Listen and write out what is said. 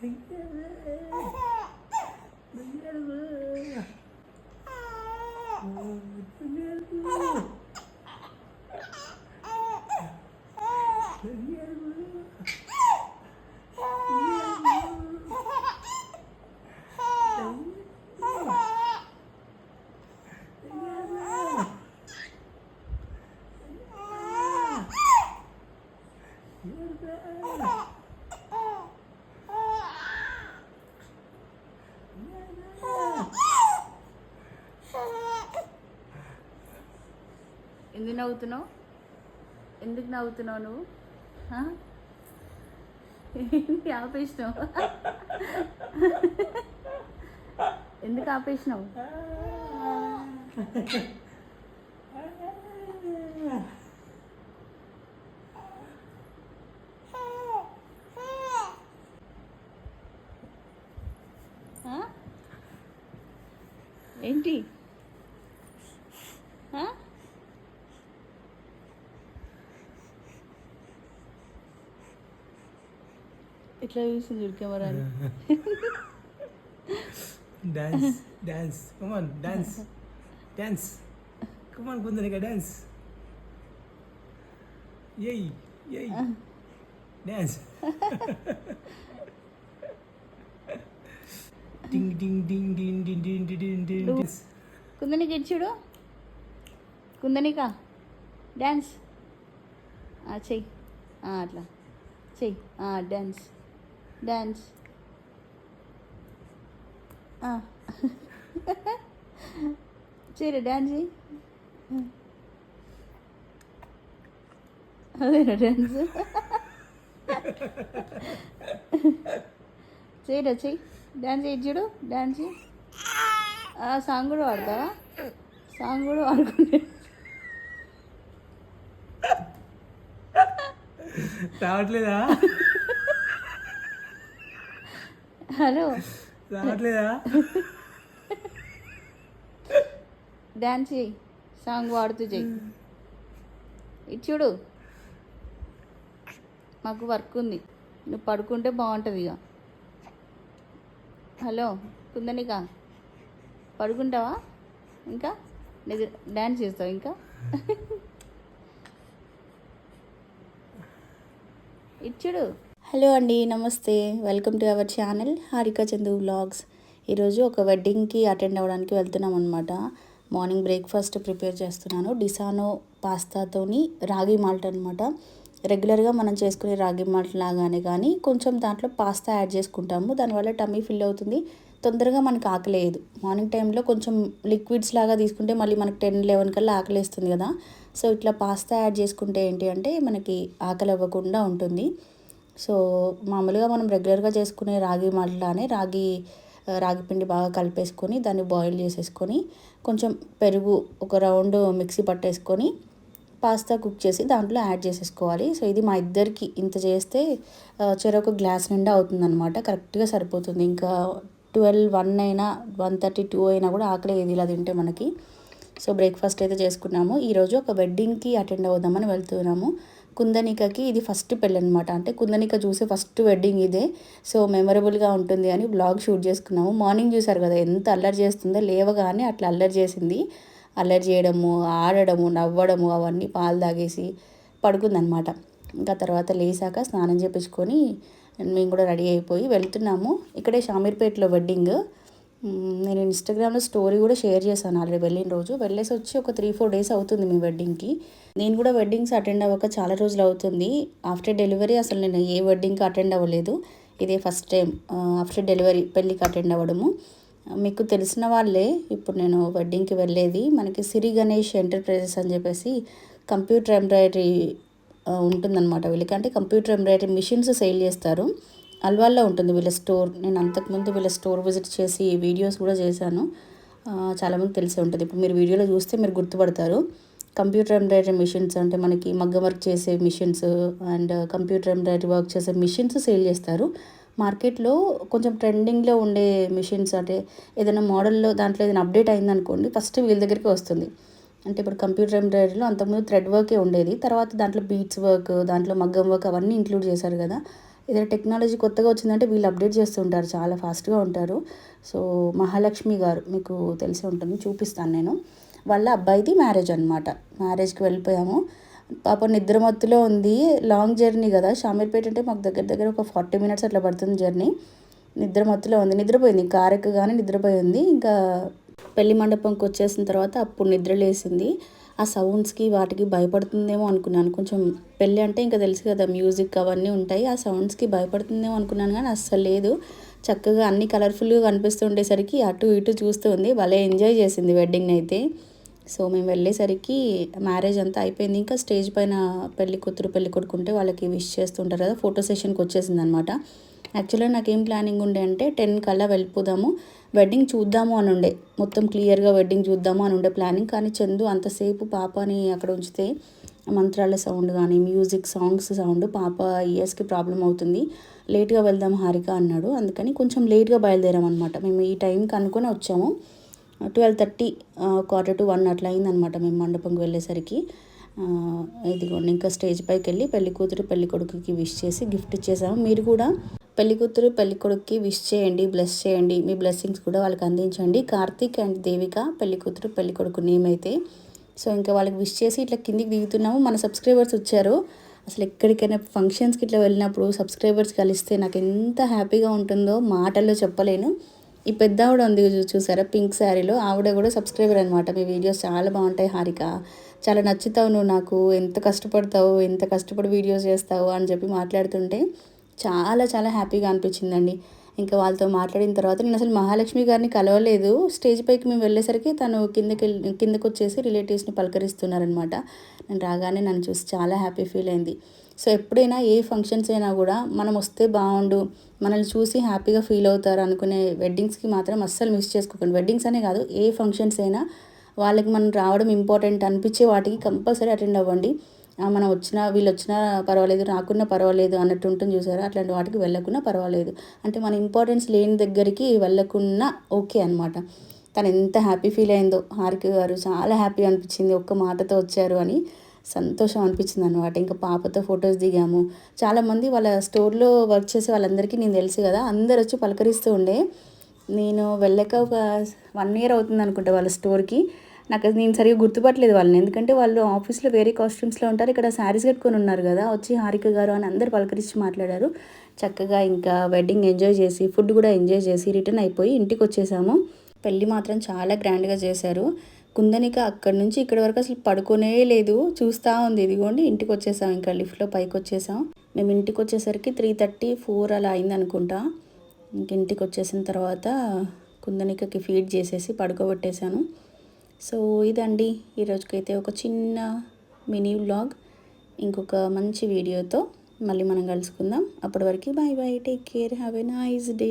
Thank you. నవ్వుతున్నావు? ఎందుకు నవ్వుతున్నావు నువ్వు? ఏంటి ఆపేసినావు? ఎందుకు ఆపేసినావు? ఏంటి ఆ? ఇట్లా చూసింది చూడు కెమెరాని dance dance come on dance dance come on Kundanika dance ఏయ్ ఏయ్ డాన్స్ డింగ్ డింగ్ డింగ్ డింగ్ డింగ్ డింగ్ డింగ్ డింగ్ డింగ్ కుందనికి ఇటు చూడు కుందనిక డ్యాన్స్ చెయ్యి ఆ, అట్లా చెయ్యి డ్యాన్స్ డ్యాన్స్ చేయరా డ్యాన్స్ అదేనా డ్యాన్స్ చేయరా చెయ్యి డ్యాన్స్ చేయి డ్యాన్స్ ఆ సాంగ్ కూడా పాడతావా సాంగ్ కూడా పాడుకుంటే రావట్లేదా హలో రావట్లేదా? డ్యాన్స్ చెయ్యి సాంగ్ పాడుతూ చెయ్యి ఇది చూడు. మాకు వర్క్ ఉంది. నువ్వు పడుకుంటే బాగుంటుంది ఇక హలో కుందనిక. పడుకుంటావా? ఇంకా? డ్యాన్స్ చేస్తావు ఇంకా? ఇచ్చుడు హలో అండి నమస్తే. Welcome to our channel Harika Chandu vlogs. ఈరోజు ఒక వెడ్డింగ్కి అటెండ్ అవ్వడానికి వెళ్తున్నాం అనమాట మార్నింగ్ బ్రేక్ఫాస్ట్ ప్రిపేర్ చేస్తున్నాను. డిసానో పాస్తాతోని రాగి మాల్ట్ అనమాట రెగ్యులర్గా మనం చేసుకునే రాగి మాల్ట్ లాగానే కానీ కొంచెం దాంట్లో పాస్తా యాడ్ చేసుకుంటాము. దానివల్ల టమ్మీ ఫిల్ అవుతుంది. తొందరగా మనకి ఆకలేదు మార్నింగ్ టైంలో కొంచెం లిక్విడ్స్ లాగా తీసుకుంటే మళ్ళీ మనకు టెన్ లెవెన్ కల్లా ఆకలేస్తుంది కదా. సో ఇట్లా పాస్తా యాడ్ చేసుకుంటే ఏంటి అంటే మనకి ఆకలి అవ్వకుండా ఉంటుంది. సో మామూలుగా మనం రెగ్యులర్గా చేసుకునే రాగి మాటలానే రాగి రాగి పిండి బాగా కలిపేసుకొని దాన్ని బాయిల్ చేసేసుకొని కొంచెం పెరుగు ఒక రౌండ్ మిక్సీ పట్టేసుకొని పాస్తా కుక్ చేసి దాంట్లో యాడ్ చేసేసుకోవాలి. సో ఇది మా ఇద్దరికి ఇంత చేస్తే చెరొక గ్లాస్ నిండా అవుతుందన్నమాట. కరెక్ట్గా సరిపోతుంది. ఇంకా ట్వెల్వ్ వన్ అయినా వన్ థర్టీ టూ అయినా కూడా ఆకలి ఏది ఇలా తింటే మనకి. సో బ్రేక్ఫాస్ట్ అయితే చేసుకున్నాము. ఈరోజు ఒక వెడ్డింగ్కి అటెండ్ అవుదామని వెళ్తున్నాము. కుందనికకి ఇది ఫస్ట్ పెళ్ళి అనమాట అంటే కుందనిక చూసే ఫస్ట్ వెడ్డింగ్ ఇదే. సో మెమరబుల్గా ఉంటుంది అని బ్లాగ్ షూట్ చేసుకున్నాము. మార్నింగ్ చూసారు కదా ఎంత అల్లరి చేస్తుందో. లేవగానే అట్లా అల్లరి చేసింది. అల్లరి చేయడము ఆడడము నవ్వడము అవన్నీ పాలు తాగేసి పడుకుందనమాట. ఇంకా తర్వాత లేసాక స్నానం చేపించుకొని మేము కూడా రెడీ అయిపోయి వెళ్తున్నాము. ఇక్కడే షామీర్పేటలో వెడ్డింగ్. నేను ఇన్స్టాగ్రామ్లో స్టోరీ కూడా షేర్ చేశాను ఆల్రెడీ వెళ్ళిన రోజు. వెళ్ళేసి వచ్చి ఒక త్రీ ఫోర్ డేస్ అవుతుంది మీ వెడ్డింగ్కి నేను కూడా వెడ్డింగ్స్ అటెండ్ అవ్వక చాలా రోజులు అవుతుంది. ఆఫ్టర్ డెలివరీ అసలు నేను ఏ వెడ్డింగ్కి అటెండ్ అవ్వలేదు. ఇదే ఫస్ట్ టైం ఆఫ్టర్ డెలివరీ పెళ్ళికి అటెండ్ అవ్వడము. మీకు తెలిసిన వాళ్ళే ఇప్పుడు నేను వెడ్డింగ్కి వెళ్ళేది. మనకి సిరి గణేష్ ఎంటర్ప్రైజెస్ అని చెప్పేసి కంప్యూటర్ ఎంబ్రాయిడరీ ఉంటుందన్నమాట వీళ్ళకి. అంటే కంప్యూటర్ ఎంబ్రాయిడరీ మిషన్స్ సేల్ చేస్తారు. అల్వాల్లో ఉంటుంది వీళ్ళ స్టోర్. నేను అంతకుముందు వీళ్ళ స్టోర్ విజిట్ చేసి వీడియోస్ కూడా చేశాను. చాలామంది తెలిసే ఉంటుంది. ఇప్పుడు మీరు వీడియోలో చూస్తే మీరు గుర్తుపడతారు. కంప్యూటర్ ఎంబ్రాయిడరీ మిషన్స్ అంటే మనకి మగ్గం వర్క్ చేసే machines and computer embroidery work చేసే మిషన్స్ సేల్ చేస్తారు. మార్కెట్లో కొంచెం ట్రెండింగ్లో ఉండే మిషన్స్ అంటే ఏదైనా మోడల్లో దాంట్లో ఏదైనా అప్డేట్ అయిందనుకోండి ఫస్ట్ వీళ్ళ దగ్గరికి వస్తుంది. అంటే ఇప్పుడు కంప్యూటర్ ఎంబ్రాయిడరీలో అంతకుముందు థ్రెడ్ వర్కే ఉండేది. తర్వాత దాంట్లో బీట్స్ వర్క్ దాంట్లో మగ్గం వర్క్ అవన్నీ ఇంక్లూడ్ చేశారు కదా. ఏదైనా టెక్నాలజీ కొత్తగా వచ్చిందంటే వీళ్ళు అప్డేట్ చేస్తూ ఉంటారు చాలా ఫాస్ట్గా ఉంటారు. సో మహాలక్ష్మి గారు మీకు తెలిసి ఉంటుంది చూపిస్తాను నేను. వాళ్ళ అబ్బాయిది మ్యారేజ్ అనమాట మ్యారేజ్కి వెళ్ళిపోయాము. పాప నిద్రమత్తులో ఉంది. లాంగ్ జర్నీ కదా. షామీర్పేట అంటే మాకు దగ్గర దగ్గర ఒక ఫార్టీ మినిట్స్ అట్లా పడుతుంది జర్నీ. నిద్రమత్తులో ఉంది. నిద్రపోయింది. కారెక్కగానే నిద్రపోయింది. ఇంకా పెళ్ళి మండపంకి వచ్చేసిన తర్వాత అప్పుడు నిద్ర లేసింది ఆ సౌండ్స్కి వాటికి భయపడుతుందేమో అనుకున్నాను. కొంచెం పెళ్ళి అంటే ఇంకా తెలుసు కదా మ్యూజిక్ అవన్నీ ఉంటాయి. ఆ సౌండ్స్కి భయపడుతుందేమో అనుకున్నాను కానీ అస్సలు లేదు. చక్కగా అన్ని కలర్ఫుల్గా కనిపిస్తుండేసరికి అటు ఇటు చూస్తూ ఉంది. భలే ఎంజాయ్ చేసింది వెడ్డింగ్ అయితే. సో మేము వెళ్ళేసరికి మ్యారేజ్ అంతా అయిపోయింది. ఇంకా స్టేజ్ పైన పెళ్ళి కూతురు పెళ్ళి కొడుకుంటే వాళ్ళకి విష్ చేస్తుంటారు కదా ఫోటో సెషన్కి వచ్చేసింది అనమాట యాక్చువల్గా నాకేం ప్లానింగ్ ఉండే అంటే టెన్ కల్లా వెళ్ళిపోదాము. వెడ్డింగ్ చూద్దాము అని ఉండే. మొత్తం క్లియర్గా వెడ్డింగ్ చూద్దాము అని ఉండే ప్లానింగ్ కానీ చందు అంతసేపు పాపని అక్కడ ఉంచితే మంత్రాల సౌండ్ కానీ మ్యూజిక్ సాంగ్స్ సౌండ్ పాప ఇయర్స్కి ప్రాబ్లం అవుతుంది. లేట్గా వెళ్దాం హారిక అన్నాడు. అందుకని కొంచెం లేట్గా బయలుదేరామన్నమాట మేము ఈ టైంకి అనుకుని వచ్చాము. Twelve thirty quarter to one అట్లా అయిందనమాట మేము మండపంకి వెళ్ళేసరికి. ఇదిగోండి ఇంకా స్టేజ్ పైకి వెళ్ళి పెళ్ళి కూతురు పెళ్ళి కొడుకుకి విష్ చేసి గిఫ్ట్ ఇచ్చేసాము. మీరు కూడా? పెళ్ళి కూతురు పెళ్ళి విష్ చేయండి బ్లెస్ చేయండి. మీ బ్లెస్సింగ్స్ కూడా వాళ్ళకి అందించండి. కార్తీక్ అండ్ దేవిక పెళ్ళి కూతురు పెళ్ళి కొడుకు నేమ్ అయితే సో ఇంకా వాళ్ళకి విష్ చేసి ఇట్లా కిందికి దిగుతున్నాము. మన సబ్స్క్రైబర్స్ వచ్చారు. అసలు ఎక్కడికైనా ఫంక్షన్స్కి ఇట్లా వెళ్ళినప్పుడు సబ్స్క్రైబర్స్ కలిస్తే నాకు ఎంత హ్యాపీగా ఉంటుందో మాటల్లో చెప్పలేను. ఈ పెద్ద ఆవిడ ఉంది చూసారా? పింక్ శారీలో. ఆవిడ కూడా సబ్స్క్రైబర్ అనమాట మీ వీడియోస్ చాలా బాగుంటాయి హారిక. చాలా నచ్చుతావు నువ్వు నాకు. ఎంత కష్టపడతావు ఎంత కష్టపడి వీడియోస్ చేస్తావు అని చెప్పి మాట్లాడుతుంటే చాలా చాలా హ్యాపీగా అనిపించిందండి. ఇంకా వాళ్ళతో మాట్లాడిన తర్వాత నేను అసలు మహాలక్ష్మి గారిని కలవలేదు. స్టేజ్ పైకి మేము వెళ్ళేసరికి తను కిందకి వెళ్ళి- కిందకి వచ్చేసి రిలేటివ్స్ని పలకరిస్తున్నారనమాట. నేను రాగానే నన్ను చూసి చాలా హ్యాపీ ఫీల్ అయింది. సో ఎప్పుడైనా ఏ ఫంక్షన్స్ అయినా కూడా మనం వస్తే బాగుండు మనల్ని చూసి హ్యాపీగా ఫీల్ అవుతారు అనుకునే వెడ్డింగ్స్కి మాత్రం అస్సలు మిస్ చేసుకోకండి. వెడ్డింగ్స్ అనే కాదు ఏ ఫంక్షన్స్ అయినా వాళ్ళకి మనం రావడం ఇంపార్టెంట్ అనిపించే వాటికి కంపల్సరీ అటెండ్ అవ్వండి. మనం వచ్చినా వీళ్ళు వచ్చినా పర్వాలేదు రాకున్నా పర్వాలేదు అన్నట్టు ఉంటుంది చూసారా? అట్లాంటి వాటికి వెళ్ళకున్నా పర్వాలేదు. అంటే మన ఇంపార్టెన్స్ లేని దగ్గరికి వెళ్ళకున్నా ఓకే అనమాట తను ఎంత హ్యాపీ ఫీల్ అయిందో హారిక గారు చాలా హ్యాపీ అనిపించింది ఒక్క మాటతో వచ్చారు అని సంతోషం అనిపించింది అనమాట ఇంకా పాపతో ఫొటోస్ దిగాము. చాలామంది వాళ్ళ స్టోర్లో వర్క్ చేసే వాళ్ళందరికీ నేను తెలుసు కదా అందరు వచ్చి పలకరిస్తూ ఉండే నేను వెళ్ళక ఒక వన్ ఇయర్ అవుతుంది అనుకుంటా వాళ్ళ స్టోర్కి నాకు నేను సరిగ్గా గుర్తుపట్టలేదు వాళ్ళని. ఎందుకంటే వాళ్ళు ఆఫీస్లో వేరే కాస్ట్యూమ్స్లో ఉంటారు. ఇక్కడ శారీస్ కట్టుకొని ఉన్నారు కదా వచ్చి హారిక గారు అని అందరు పలకరించి మాట్లాడారు. చక్కగా ఇంకా వెడ్డింగ్ ఎంజాయ్ చేసి ఫుడ్ కూడా ఎంజాయ్ చేసి రిటర్న్ అయిపోయి ఇంటికి వచ్చేసాము. పెళ్ళి మాత్రం చాలా గ్రాండ్గా చేశారు. కుందనిక అక్కడి నుంచి ఇక్కడి వరకు అసలు పడుకోనే లేదు. చూస్తూ ఉంది. ఇదిగోండి ఇంటికి వచ్చేసాం. ఇంకా లిఫ్ట్లో పైకి వచ్చేసాం. మేము ఇంటికి వచ్చేసరికి త్రీ థర్టీ ఫోర్ అలా అయింది అనుకుంటా. ఇంక ఇంటికి వచ్చేసిన తర్వాత కుందనికకి ఫీడ్ చేసేసి పడుకోబెట్టేశాను. సో ఇదండి ఈరోజుకైతే ఒక చిన్న మినీ వ్లాగ్. ఇంకొక మంచి వీడియోతో మళ్ళీ మనం కలుసుకుందాం. అప్పటి వరకు bye bye take care have a nice day.